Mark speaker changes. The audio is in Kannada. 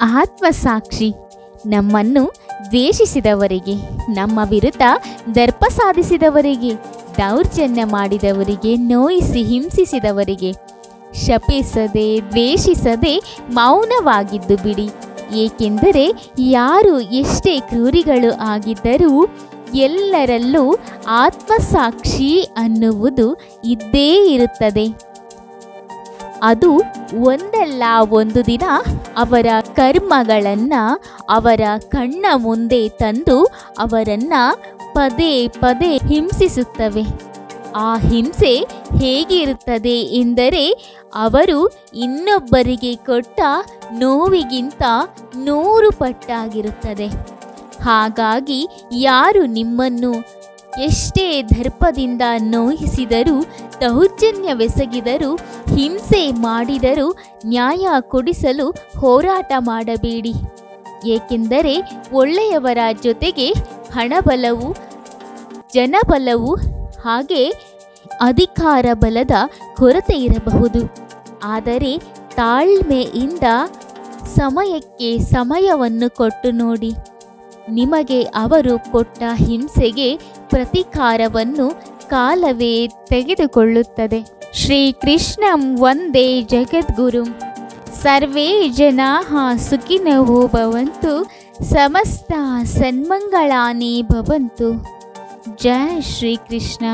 Speaker 1: ಆತ್ಮಸಾಕ್ಷಿ. ನಮ್ಮನ್ನು ದ್ವೇಷಿಸಿದವರಿಗೆ, ನಮ್ಮ ವಿರುದ್ಧ ದರ್ಪ ಸಾಧಿಸಿದವರಿಗೆ, ದೌರ್ಜನ್ಯ ಮಾಡಿದವರಿಗೆ, ನೋಯಿಸಿ ಹಿಂಸಿಸಿದವರಿಗೆ. ಶಪಿಸದೆ, ದ್ವೇಷಿಸದೆ ಮೌನವಾಗಿದ್ದು ಬಿಡಿ. ಏಕೆಂದರೆ ಯಾರು ಎಷ್ಟೇ ಕ್ರೂರಿಗಳು ಆಗಿದ್ದರೂ ಎಲ್ಲರಲ್ಲೂ ಆತ್ಮಸಾಕ್ಷಿ ಅನ್ನುವುದು ಇದ್ದೇ ಇರುತ್ತದೆ. ಅದು ಒಂದಲ್ಲ, ಒಂದು ದಿನ ಅವರ ಕರ್ಮಗಳನ್ನು ಅವರ ಕಣ್ಣ ಮುಂದೆ ತಂದು ಅವರನ್ನು ಪದೇ ಪದೇ ಹಿಂಸಿಸುತ್ತವೆ. ಆ ಹಿಂಸೆ ಹೇಗಿರುತ್ತದೆ ಎಂದರೆ ಅವರು ಇನ್ನೊಬ್ಬರಿಗೆ ಕೊಟ್ಟ ನೋವಿಗಿಂತ ನೂರು ಪಟ್ಟಾಗಿರುತ್ತದೆ. ಹಾಗಾಗಿ ಯಾರು ನಿಮ್ಮನ್ನು ಎಷ್ಟೇ ದರ್ಪದಿಂದ ನೋಯಿಸಿದರೂ, ದೌರ್ಜನ್ಯವೆಸಗಿದರೂ, ಹಿಂಸೆ ಮಾಡಿದರೂ, ನ್ಯಾಯ ಕೊಡಿಸಲು ಹೋರಾಟ ಮಾಡಬೇಡಿ. ಏಕೆಂದರೆ ಒಳ್ಳೆಯವರ ಜೊತೆಗೆ ಹಣಬಲವು, ಜನಬಲವು ಹಾಗೆ ಅಧಿಕಾರ ಬಲದ ಕೊರತೆ ಇರಬಹುದು. ಆದರೆ ತಾಳ್ಮೆಯಿಂದ ಸಮಯಕ್ಕೆ ಸಮಯವನ್ನು ಕೊಟ್ಟು ನೋಡಿ. ನಿಮಗೆ ಅವರು ಕೊಟ್ಟ ಹಿಂಸೆಗೆ ಪ್ರತಿಕಾರವನ್ನು ಕಾಲವೇ ತೆಗೆದುಕೊಳ್ಳುತ್ತದೆ. ಶ್ರೀಕೃಷ್ಣಂ ವಂದೇ ಜಗದ್ಗುರು. ಸರ್ವೇ ಜನಾ ಸುಖಿನವೋ ಭವಂತು, ಸಮಸ್ತ ಸನ್ಮಂಗಳಾನಿ ಭವಂತು. ಜಯ ಶ್ರೀಕೃಷ್ಣ.